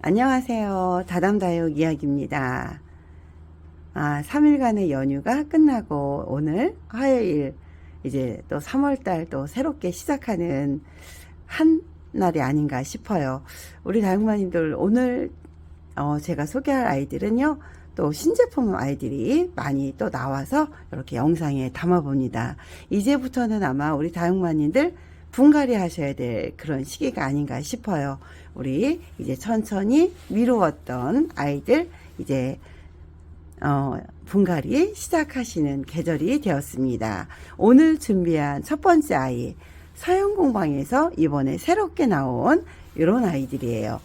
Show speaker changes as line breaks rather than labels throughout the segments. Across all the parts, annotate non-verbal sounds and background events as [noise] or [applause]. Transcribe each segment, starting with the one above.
안녕하세요. 다담다육 이야기입니다. 아, 3일간의 연휴가 끝나고 오늘 화요일 이제 또 3월달 또 새롭게 시작하는 한 날이 아닌가 싶어요. 우리 다육마님들 오늘 어, 제가 소개할 아이들은요. 또 신제품 아이들이 많이 또 나와서 이렇게 영상에 담아봅니다. 이제부터는 아마 우리 다육마님들 분갈이 하셔야 될 그런 시기가 아닌가 싶어요. 우리 이제 천천히 미루었던 아이들 이제 어, 분갈이 시작하시는 계절이 되었습니다. 오늘 준비한 첫 번째 아이 서영공방에서 이번에 새롭게 나온 이런 아이들이에요.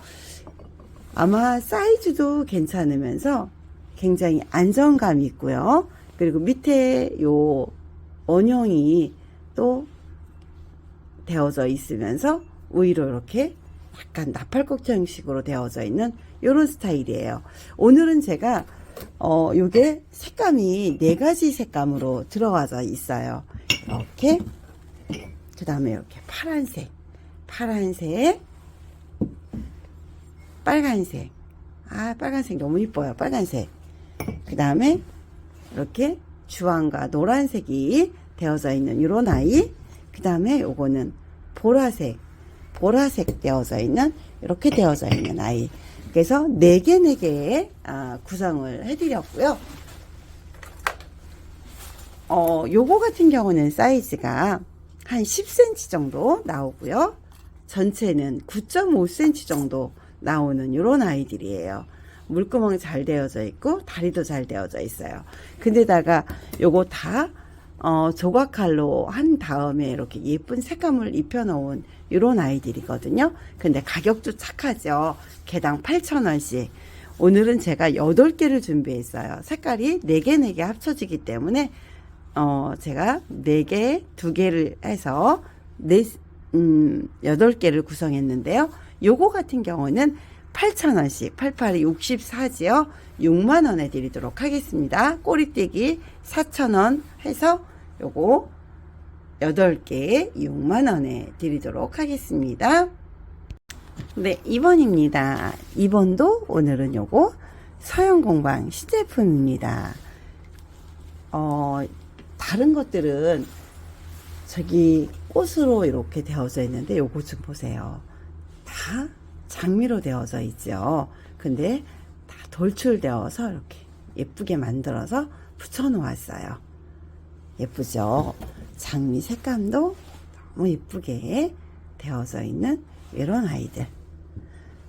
아마 사이즈도 괜찮으면서 굉장히 안정감이 있고요. 그리고 밑에 요 원형이 또 되어져 있으면서 위로 이렇게 약간 나팔꽃 형식으로 되어져 있는 이런 스타일이에요. 오늘은 제가 어 요게 색감이 네 가지 색감으로 들어가져 있어요. 이렇게 그 다음에 이렇게 파란색, 파란색, 빨간색. 아 빨간색 너무 이뻐요. 빨간색. 그 다음에 이렇게 주황과 노란색이 되어져 있는 이런 아이. 그 다음에 요거는 보라색, 보라색 되어져 있는 이렇게 되어져 있는 아이. 그래서 네개네 개의 아, 구성을 해드렸고요. 어, 요거 같은 경우는 사이즈가 한 10cm 정도 나오고요. 전체는 9.5cm 정도 나오는 이런 아이들이에요. 물구멍이 잘 되어져 있고 다리도 잘 되어져 있어요. 근데다가 요거 다 어, 조각칼로 한 다음에 이렇게 예쁜 색감을 입혀놓은 이런 아이들이거든요. 근데 가격도 착하죠. 개당 8,000원씩. 오늘은 제가 8개를 준비했어요. 색깔이 4개, 4개 합쳐지기 때문에, 어, 제가 4개, 2개를 해서, 네, 음, 8개를 구성했는데요. 요거 같은 경우는 8,000원씩, 88이 64지요. 6만원에 드리도록 하겠습니다. 꼬리떼기 4,000원 해서 요거 8개 6만원에 드리도록 하겠습니다. 네, 2번입니다. 2번도 오늘은 요거 서영공방 시제품입니다. 어, 다른 것들은 저기 꽃으로 이렇게 되어져 있는데 요거 좀 보세요. 다 장미로 되어져 있죠. 근데 다 돌출되어서 이렇게 예쁘게 만들어서 붙여 놓았어요. 예쁘죠? 장미 색감도 너무 예쁘게 되어져 있는 이런 아이들.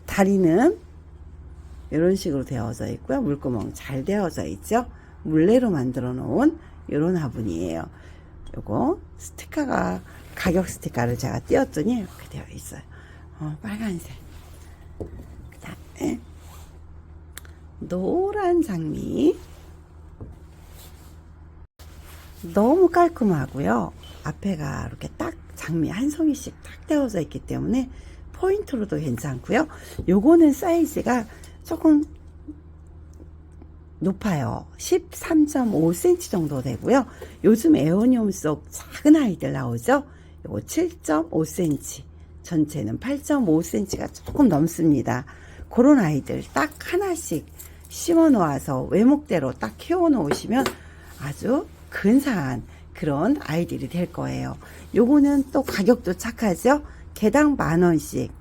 다리는 이런 식으로 되어져 있고요. 물구멍 잘 되어져 있죠? 물레로 만들어 놓은 이런 화분이에요. 요거 스티커가 가격 스티커를 제가 띄웠더니 이렇게 되어 있어요. 어, 빨간색. 노란 장미. 너무 깔끔하고요. 앞에가 이렇게 딱 장미 한 송이씩 딱 되어져 있기 때문에 포인트로도 괜찮고요. 요거는 사이즈가 조금 높아요. 13.5cm 정도 되고요. 요즘 에어니움 속 작은 아이들 나오죠? 요거 7.5cm. 전체는 8.5cm가 조금 넘습니다. 그런 아이들 딱 하나씩 심어 놓아서 외목대로 딱 키워 놓으시면 아주 근사한 그런 아이들이 될 거예요. 요거는 또 가격도 착하죠? 개당 만 원씩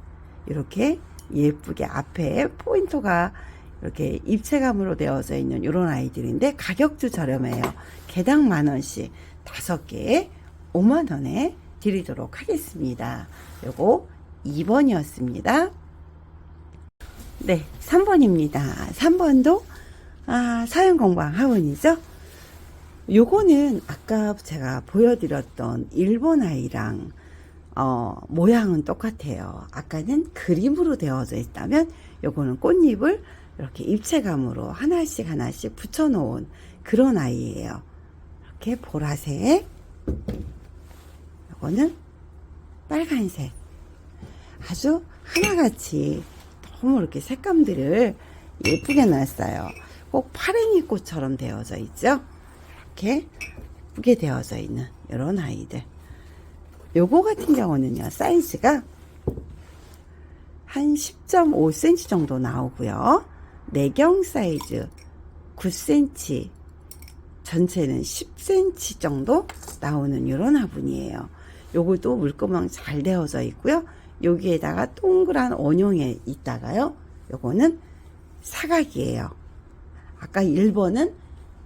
이렇게 예쁘게 앞에 포인트가 이렇게 입체감으로 되어져 있는 이런 아이들인데 가격도 저렴해요. 개당 만 원씩 다섯 개에 5만 원에 드리도록 하겠습니다. 요거 2번이었습니다. 네, 3번입니다. 3번도 아, 사연공방 하원이죠. 요거는 아까 제가 보여드렸던 일본 아이랑 어, 모양은 똑같아요. 아까는 그림으로 되어져 있다면 요거는 꽃잎을 이렇게 입체감으로 하나씩 하나씩 붙여놓은 그런 아이예요. 이렇게 보라색, 요거는 빨간색. 아주 하나같이 너무 이렇게 색감들을 예쁘게 놨어요. 꼭 파랭이 꽃처럼 되어져 있죠. 이렇게 예쁘게 되어져 있는 이런 아이들. 요거 같은 경우는요, 사이즈가 한 10.5cm 정도 나오고요. 내경 사이즈 9cm, 전체는 10cm 정도 나오는 이런 화분이에요. 요것도 물구멍 잘 되어져 있고요. 여기에다가 동그란 원형에 있다가요. 요거는 사각이에요. 아까 1번은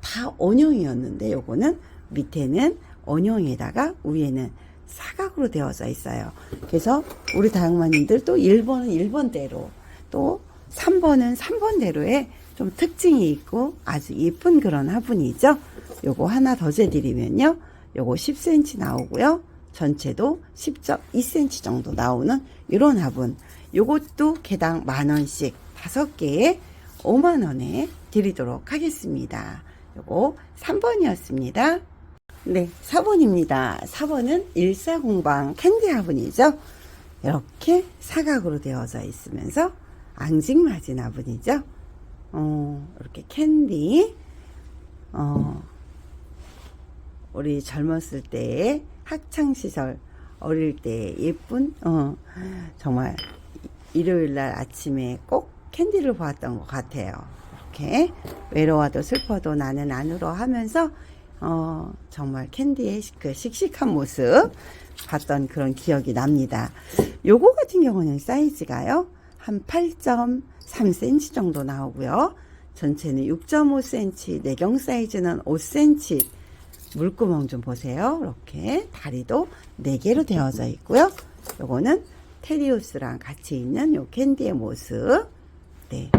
다 원형이었는데 요거는 밑에는 원형에다가 위에는 사각으로 되어져 있어요. 그래서 우리 다육마님들 또 1번은 1번대로 또 3번은 3번대로의 좀 특징이 있고 아주 예쁜 그런 화분이죠. 요거 하나 더 재드리면요. 요거 10cm 나오고요. 전체도 10.2cm 정도 나오는 이런 화분. 요것도 개당 만원씩 5개에 5만원에 드리도록 하겠습니다. 요거 3번이었습니다. 네, 4번입니다. 4번은 일사공방 캔디 화분이죠. 이렇게 사각으로 되어져 있으면서 앙증맞은 화분이죠. 어, 이렇게 캔디, 어, 우리 젊었을 때의 학창 시절 어릴 때 예쁜, 어, 정말 일요일 날 아침에 꼭 캔디를 보았던 것 같아요. 이렇게 외로워도 슬퍼도 나는 안으로 하면서 어, 정말 캔디의 그 씩씩한 모습 봤던 그런 기억이 납니다. 요거 같은 경우는 사이즈가요. 한 8.3cm 정도 나오고요. 전체는 6.5cm, 내경 사이즈는 5cm. 물구멍 좀 보세요. 이렇게 다리도 4개로 되어져 있고요. 요거는 테리우스랑 같이 있는 요 캔디의 모습. 네.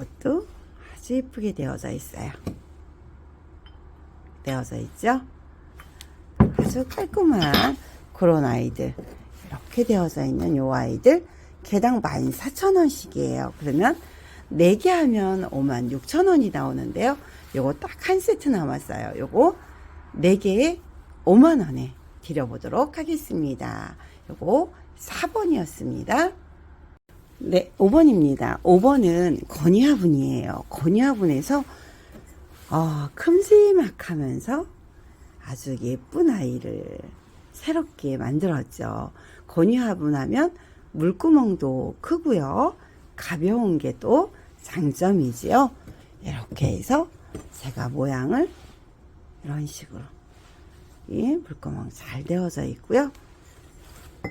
옷도 아주 예쁘게 되어져 있어요. 되어져 있죠? 아주 깔끔한 그런 아이들. 이렇게 되어져 있는 요 아이들. 개당 14,000원씩이에요. 그러면 4개 하면 56,000원이 나오는데요. 요거 딱 한 세트 남았어요. 요거 4개에 5만원에 드려보도록 하겠습니다. 요거 4번이었습니다. 네, 5번입니다. 5번은 건의화분이에요. 건의화분에서 어, 큼지막하면서 아주 예쁜 아이를 새롭게 만들었죠. 건의화분 하면 물구멍도 크고요. 가벼운 게 또 장점이지요. 이렇게 해서 제가 모양을 이런 식으로 이 물구멍 잘 되어져 있고요.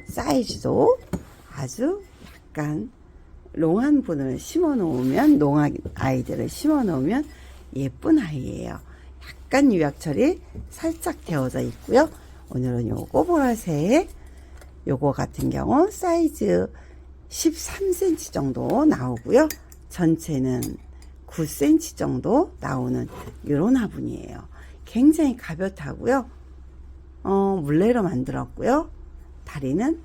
사이즈도 아주 약간 롱한 분을 심어 놓으면 농아 아이들을 심어 놓으면 예쁜 아이예요. 약간 유약철이 살짝 되어져 있고요. 오늘은 요거 보라색 요거 같은 경우 사이즈 13cm 정도 나오고요. 전체는 9cm 정도 나오는 이런 화분이에요. 굉장히 가볍다고요. 어, 물레로 만들었고요. 다리는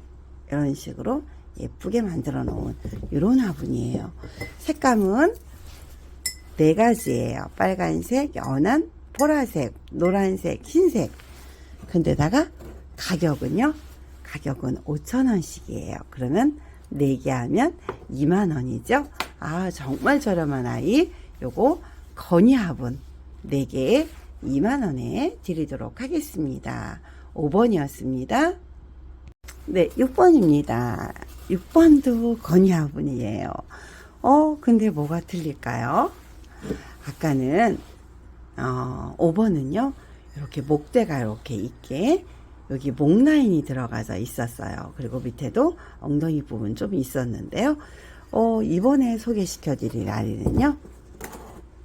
이런 식으로 예쁘게 만들어 놓은 이런 화분이에요. 색감은 네 가지예요. 빨간색, 연한, 보라색, 노란색, 흰색. 근데다가 가격은요. 가격은 5천원씩이에요. 그러면 4개 하면 2만원이죠. 아, 정말 저렴한 아이. 요거 건의화분 4개에 2만원에 드리도록 하겠습니다. 5번이었습니다. 네, 6번입니다. 6번도 건의화분이에요. 어, 근데 뭐가 틀릴까요? 아까는, 어, 5번은요, 이렇게 목대가 이렇게 있게, 여기 목 라인이 들어가서 있었어요. 그리고 밑에도 엉덩이 부분 좀 있었는데요. 어, 이번에 소개시켜 드릴 아이는요,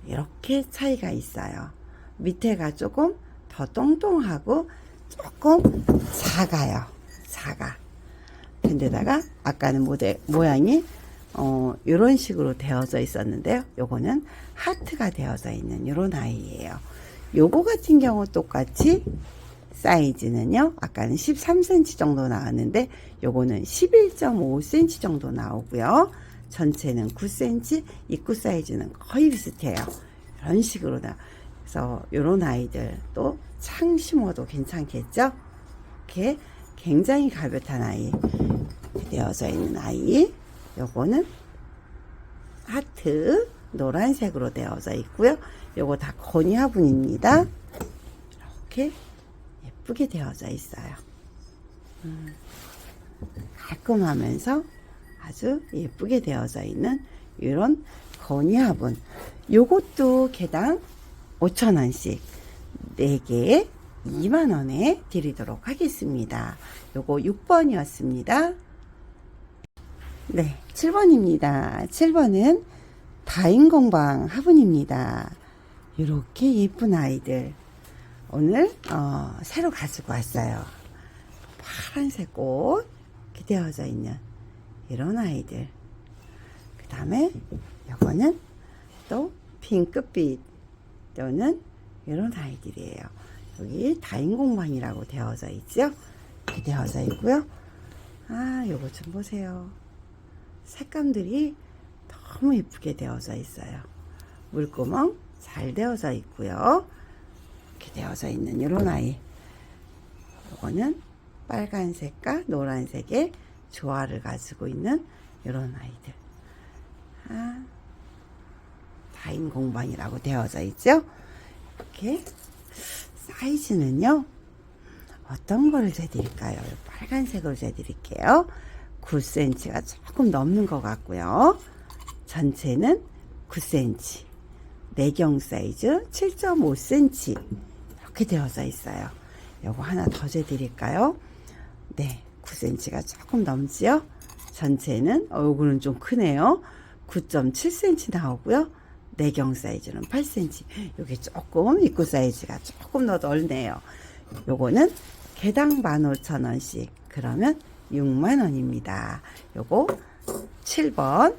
이렇게 차이가 있어요. 밑에가 조금 더 똥똥하고 조금 작아요. 작아. 근데다가 아까는 모델 모양이 어 요런 식으로 되어져 있었는데요. 요거는 하트가 되어져 있는 요런 아이예요. 요거 같은 경우 똑같이 사이즈는요. 아까는 13cm 정도 나왔는데 요거는 11.5cm 정도 나오고요. 전체는 9cm, 입구 사이즈는 거의 비슷해요. 이런 식으로 나. 그래서 요런 아이들 또 창 심어도 괜찮겠죠? 이렇게 굉장히 가볍단 아이 되어져 있는 아이. 요거는 하트 노란색으로 되어져 있고요. 요거 다 건의화분입니다. 이렇게 예쁘게 되어져 있어요. 음, 깔끔하면서 아주 예쁘게 되어져 있는 이런 건이 화분. 요것도 개당 5,000원씩 4개에 2만원에 드리도록 하겠습니다. 요거 6번이었습니다. 네, 7번입니다. 7번은 다인공방 화분입니다. 이렇게 예쁜 아이들 오늘 어, 새로 가지고 왔어요. 파란색 꽃 되어져 있는 이런 아이들. 그 다음에 요거는 또 핑크빛 또는 이런 아이들이에요. 여기 다인공방이라고 되어져 있죠. 이렇게 되어져 있고요. 아, 요거 좀 보세요. 색감들이 너무 예쁘게 되어져 있어요. 물구멍 잘 되어져 있고요. 이렇게 되어져 있는 이런 아이. 이거는 빨간색과 노란색의 조화를 가지고 있는 이런 아이들. 아, 다인 공방이라고 되어져 있죠. 이렇게 사이즈는요. 어떤 거를 재드릴까요? 빨간색으로 재드릴게요. 9cm가 조금 넘는 것 같고요. 전체는 9cm. 내경 사이즈 7.5cm. 이렇게 되어져 있어요. 요거 하나 더 재드릴까요? 네, 9cm가 조금 넘지요? 전체는, 어, 요거는 좀 크네요. 9.7cm 나오고요. 내경 사이즈는 8cm. 요게 조금 입구 사이즈가 조금 더 넓네요. 요거는 개당 15,000원씩. 그러면 6만원입니다. 요거 7번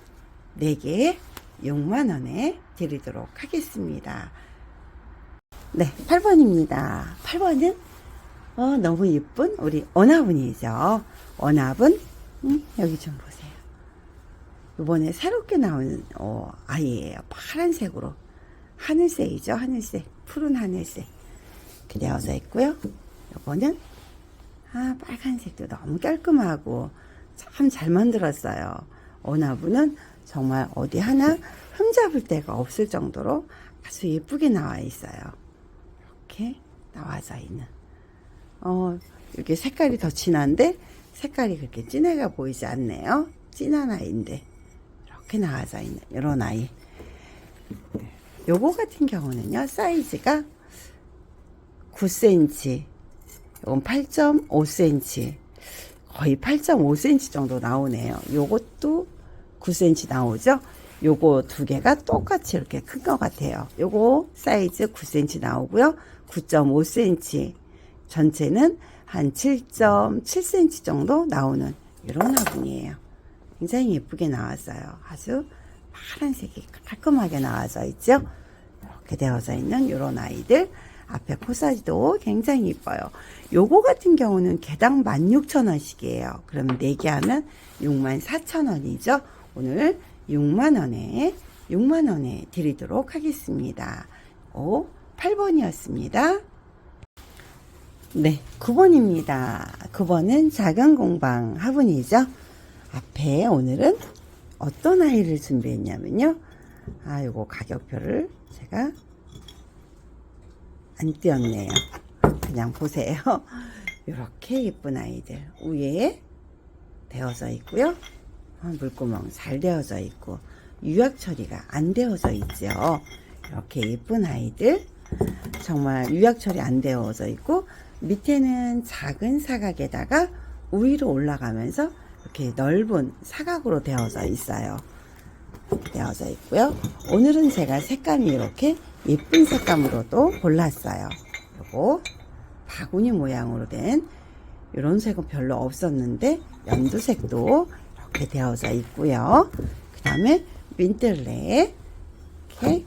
4개 6만원에 드리도록 하겠습니다. 네, 8번입니다. 8번은 어, 너무 예쁜 우리 원화분이죠. 원화분 음, 여기 좀 보세요. 이번에 새롭게 나온 어, 아이예요. 파란색으로 하늘색이죠. 하늘색 푸른 하늘색 되어져 있고요. 요거는 아 빨간색도 너무 깔끔하고 참 잘 만들었어요. 원화분은 정말 어디 하나 흠잡을 데가 없을 정도로 아주 예쁘게 나와 있어요. 이렇게 나와져 있는. 어, 이렇게 색깔이 더 진한데 색깔이 그렇게 진해가 보이지 않네요. 진한 아이인데 이렇게 나와져 있는 이런 아이. 요거 같은 경우는요 사이즈가 9cm, 이건 8.5cm, 거의 8.5cm 정도 나오네요. 요것도 9cm 나오죠? 요거 두 개가 똑같이 이렇게 큰 것 같아요. 요거 사이즈 9cm 나오고요. 9.5cm. 전체는 한 7.7cm 정도 나오는 이런 화분이에요. 굉장히 예쁘게 나왔어요. 아주 파란색이 깔끔하게 나와져 있죠? 이렇게 되어져 있는 이런 아이들. 앞에 코사지도 굉장히 이뻐요. 요거 같은 경우는 개당 16,000원씩이에요. 그러면 4개 하면 64,000원이죠. 오늘 6만원에, 6만원에 드리도록 하겠습니다. 오, 8번이었습니다. 네, 9번입니다. 9번은 작은 공방 화분이죠. 앞에 오늘은 어떤 아이를 준비했냐면요. 아, 요거 가격표를 제가 안 띄었네요. 그냥 보세요. [laughs] 이렇게 예쁜 아이들 위에 되어져 있고요. 어, 물구멍 잘 되어져 있고 유약 처리가 안 되어져 있죠. 이렇게 예쁜 아이들 정말 유약 처리 안 되어져 있고 밑에는 작은 사각에다가 위로 올라가면서 이렇게 넓은 사각으로 되어져 있어요. 되어져 있고요. 오늘은 제가 색감이 이렇게 예쁜 색감으로도 골랐어요. 요거 바구니 모양으로 된 이런 색은 별로 없었는데 연두색도 이렇게 되어져 있고요. 그 다음에 민들레 이렇게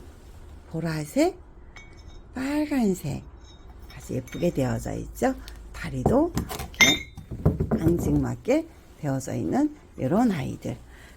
보라색, 빨간색 예쁘게 되어져 있죠. 다리도 이렇게 앙증맞게 되어져 있는 이런 아이들.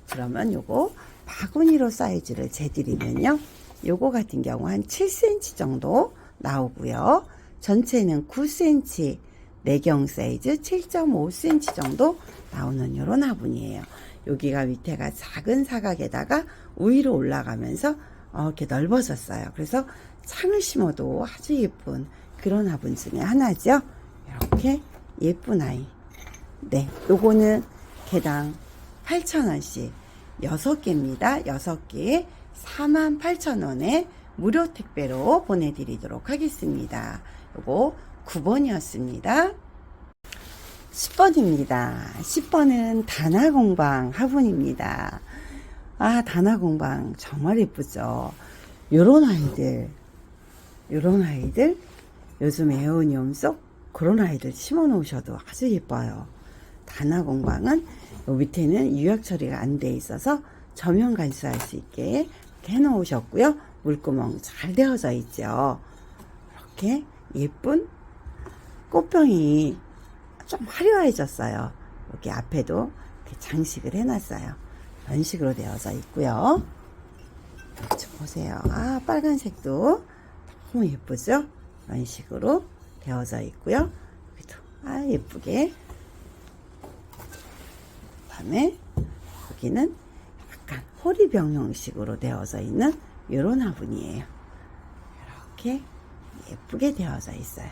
그러면 요거 바구니로 사이즈를 재드리면요. 요거 같은 경우 한 7cm 정도 나오고요. 전체는 9cm, 내경 사이즈 7.5cm 정도 나오는 요런 화분이에요. 여기가 밑에가 작은 사각에다가 위로 올라가면서 어, 이렇게 넓어졌어요. 그래서 창을 심어도 아주 예쁜 그런 화분 중에 하나죠. 이렇게 예쁜 아이. 네, 요거는 개당 8,000원씩 6개입니다. 6개에 48,000원에 무료 택배로 보내드리도록 하겠습니다. 요거 9번이었습니다. 10번입니다. 10번은 단아공방 화분입니다. 아, 단아공방 정말 예쁘죠? 요런 아이들, 요런 아이들, 요즘 에어니엄 속 그런 아이들 심어 놓으셔도 아주 예뻐요. 단아공방은 요 밑에는 유약 처리가 안 돼 있어서 저면 간수할 수 있게 해 놓으셨고요. 물구멍 잘 되어져 있죠. 이렇게 예쁜 꽃병이 좀 화려해졌어요. 여기 앞에도 장식을 해놨어요. 이런 식으로 되어져 있고요. 좀 보세요. 아, 빨간색도 너무 예쁘죠? 이런 식으로 되어져 있고요. 여기도 아, 예쁘게. 그다음에 여기는 약간 호리병 형식으로 되어져 있는 이런 화분이에요. 이렇게 예쁘게 되어져 있어요.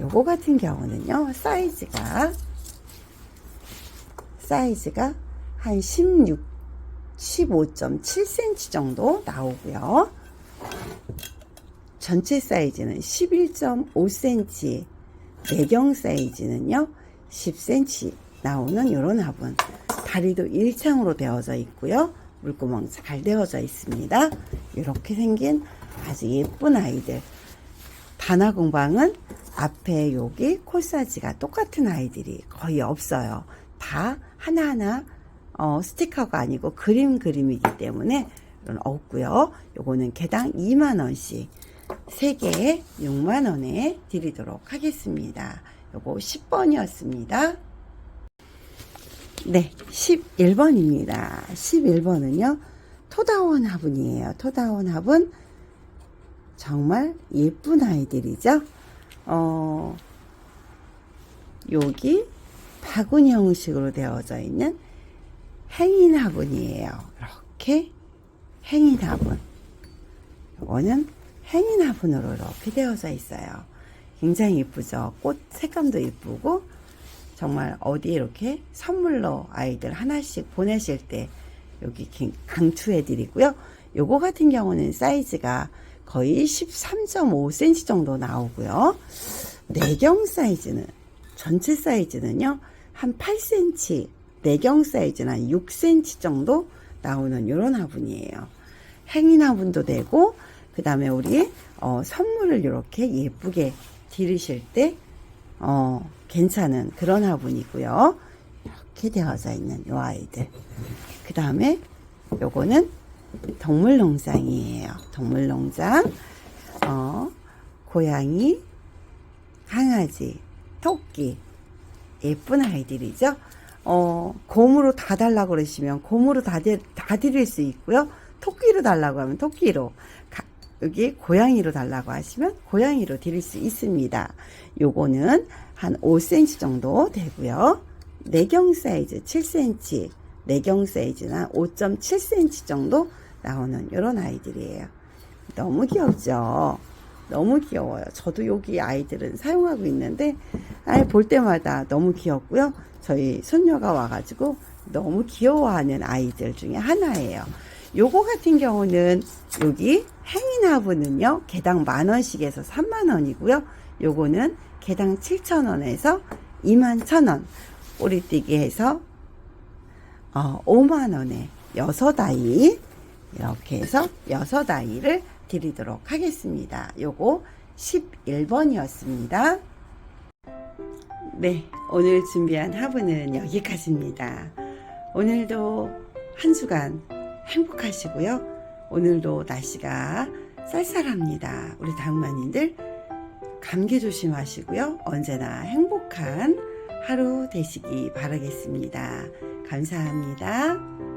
요거 같은 경우는요, 사이즈가, 사이즈가 한 16, 15.7cm 정도 나오고요. 전체 사이즈는 11.5cm, 내경 사이즈는요, 10cm 나오는 이런 화분. 다리도 일창으로 되어져 있고요. 물구멍 잘 되어져 있습니다. 이렇게 생긴 아주 예쁜 아이들. 단화 공방은 앞에 여기 콜사지가 똑같은 아이들이 거의 없어요. 다 하나하나 어, 스티커가 아니고 그림 그림이기 때문에 없고요. 요거는 개당 2만 원씩 3개에 6만 원에 드리도록 하겠습니다. 요거 10번이었습니다. 네, 11번입니다. 11번은요. 토다원 화분이에요. 토다원 화분 정말 예쁜 아이들이죠. 어, 여기 바구니 형식으로 되어져 있는 행인 화분이에요. 이렇게 행인 화분. 이거는 행인 화분으로 이렇게 되어져 있어요. 굉장히 예쁘죠. 꽃 색감도 예쁘고 정말 어디 이렇게 선물로 아이들 하나씩 보내실 때 여기 강추해 드리고요. 요거 같은 경우는 사이즈가 거의 13.5cm 정도 나오고요. 내경 사이즈는 전체 사이즈는요. 한 8cm, 내경 사이즈는 한 6cm 정도 나오는 이런 화분이에요. 행인 화분도 되고 그 다음에 우리 어, 선물을 이렇게 예쁘게 드리실 때 어, 괜찮은 그런 화분이고요. 이렇게 되어져 있는 요 아이들. 그 다음에 요거는 동물농장이에요. 동물농장. 어, 고양이, 강아지, 토끼. 예쁜 아이들이죠. 어, 곰으로 다 달라고 그러시면 곰으로 다, 드, 다 드릴 수 있고요. 토끼로 달라고 하면 토끼로. 가, 여기 고양이로 달라고 하시면 고양이로 드릴 수 있습니다. 요거는 한 5cm 정도 되고요. 내경 사이즈 7cm, 내경 사이즈는 5.7cm 정도 나오는 이런 아이들이에요. 너무 귀엽죠? 너무 귀여워요. 저도 여기 아이들은 사용하고 있는데, 아이 볼 때마다 너무 귀엽고요. 저희 손녀가 와가지고 너무 귀여워하는 아이들 중에 하나예요. 요거 같은 경우는 여기 행인 화분은요, 개당 만 원씩에서 3만 원이고요. 요거는 개당 7천 원에서 2만 천 원. 꼬리뛰기 해서 어, 5만 원에 여섯 아이 이렇게 해서 여섯 아이를 드리도록 하겠습니다. 요거 11번이었습니다. 네, 오늘 준비한 화분은 여기까지입니다. 오늘도 한 주간 행복하시고요. 오늘도 날씨가 쌀쌀합니다. 우리 다육마님들 감기 조심하시고요. 언제나 행복한 하루 되시기 바라겠습니다. 감사합니다.